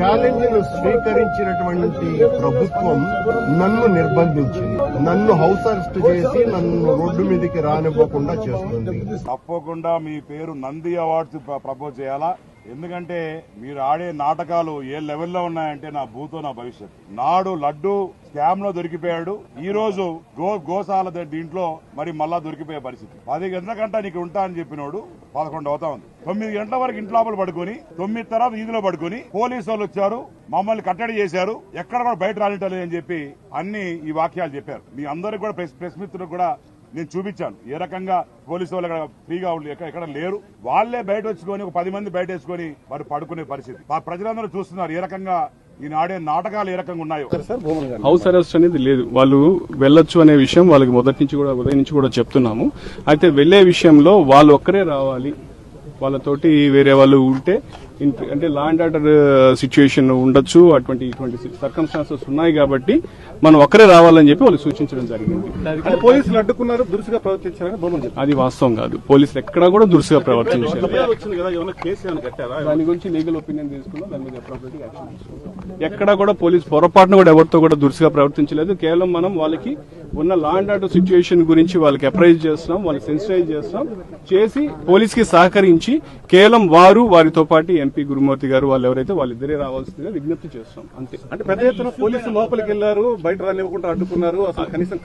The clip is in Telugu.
ఛాలెంజ్ను స్వీకరించినటువంటి ప్రభుత్వం నన్ను నిర్బంధించింది. నన్ను హౌస్ అరెస్ట్ చేసి నన్ను రోడ్డు మీదకి రానివ్వకుండా చేస్తుంది. తప్పకుండా మీ పేరు నంది అవార్డ్స్ ప్ర- ప్రపోజ్ చేయాలా? ఎందుకంటే మీరు ఆడే నాటకాలు ఏ లెవెల్లో ఉన్నాయంటే నా భూతో నా భవిష్యత్ నాడు లడ్డు స్కామ్లో దొరికిపోయాడు. ఈ రోజు గో గోశాల దీంట్లో మరి మళ్ళా దొరికిపోయే పరిస్థితి. పది గంటల కంట నీకు ఉంటా అని చెప్పినోడు పదకొండు అవుతా ఉంది. తొమ్మిది గంటల వరకు ఇంట్లో లోపల పడుకొని తొమ్మిది తర్వాత వీధిలో పడుకొని పోలీసు వాళ్ళు వచ్చారు మమ్మల్ని కట్టడి చేశారు ఎక్కడ కూడా బయట రానిటలేదు అని చెప్పి అన్ని ఈ వాక్యాలు చెప్పారు. మీ అందరికి కూడా ప్రెస్ ప్రెస్ మిత్రులకు కూడా నేను చూపించాను. ఏ రకంగా పోలీసు వాళ్ళు అక్కడ ఫ్రీగా ఉండి ఎక్కడ ఎక్కడ లేరు. వాళ్ళే బయట వచ్చుకొని ఒక పది మంది బయట వేసుకొని వారు పడుకునే పరిస్థితి. ఆ ప్రజలందరూ చూస్తున్నారు ఏ రకంగా ఈయన ఆడే నాటకాలు ఏ రకంగా ఉన్నాయో. హౌస్ అరెస్ట్ అనేది లేదు. వాళ్ళు వెళ్ళొచ్చు అనే విషయం వాళ్ళకి మొదటి నుంచి కూడా ఉదయం నుంచి కూడా చెప్తున్నాము. అయితే వెళ్ళే విషయంలో వాళ్ళు ఒక్కరే రావాలి. వాళ్ళతోటి వేరే వాళ్ళు ఉంటే అంటే లా అండ్ ఆర్డర్ సిచ్యుయేషన్ ఉండొచ్చు అటువంటి ఇటువంటి సర్కమ్స్టాన్సెస్ ఉన్నాయి కాబట్టి మనం ఒక్కరే రావాలని చెప్పి వాళ్ళు సూచించడం జరిగింది. పోలీసులు అడ్డుకున్నారు దురుసుగా ప్రవర్తించారని అది వాస్తవం కాదు. పోలీసులు ఎక్కడా కూడా దురుసుగా ప్రవర్తించారు దాని గురించి లీగల్ ఒపీనియన్ తీసుకున్నాం దాని మీద యాక్షన్ ఎక్కడ కూడా పోలీస్ పొరపాటున కూడా ఎవరితో కూడా దురుసుగా ప్రవర్తించలేదు. కేవలం మనం వాళ్ళకి ఉన్న లా అండ్ ఆర్డర్ సిచ్యువేషన్ గురించి వాళ్ళకి అప్రైజ్ చేస్తున్నాం వాళ్ళకి సెన్సిటైజ్ చేస్తున్నాం. చేసి పోలీస్కి సహకరించి కేవలం వారు వారితో పాటు ఎంపీ గురుమూర్తి గారు వాళ్ళు ఎవరైతే వాళ్ళిద్దరే రావాల్సిందిగా విజ్ఞప్తి చేస్తున్నాం అంతే. అంటే పెద్ద ఎత్తున పోలీసులు లోపలికి వెళ్ళారు బయట రానివ్వకుండా అడ్డుకున్నారు అసలు కనీసం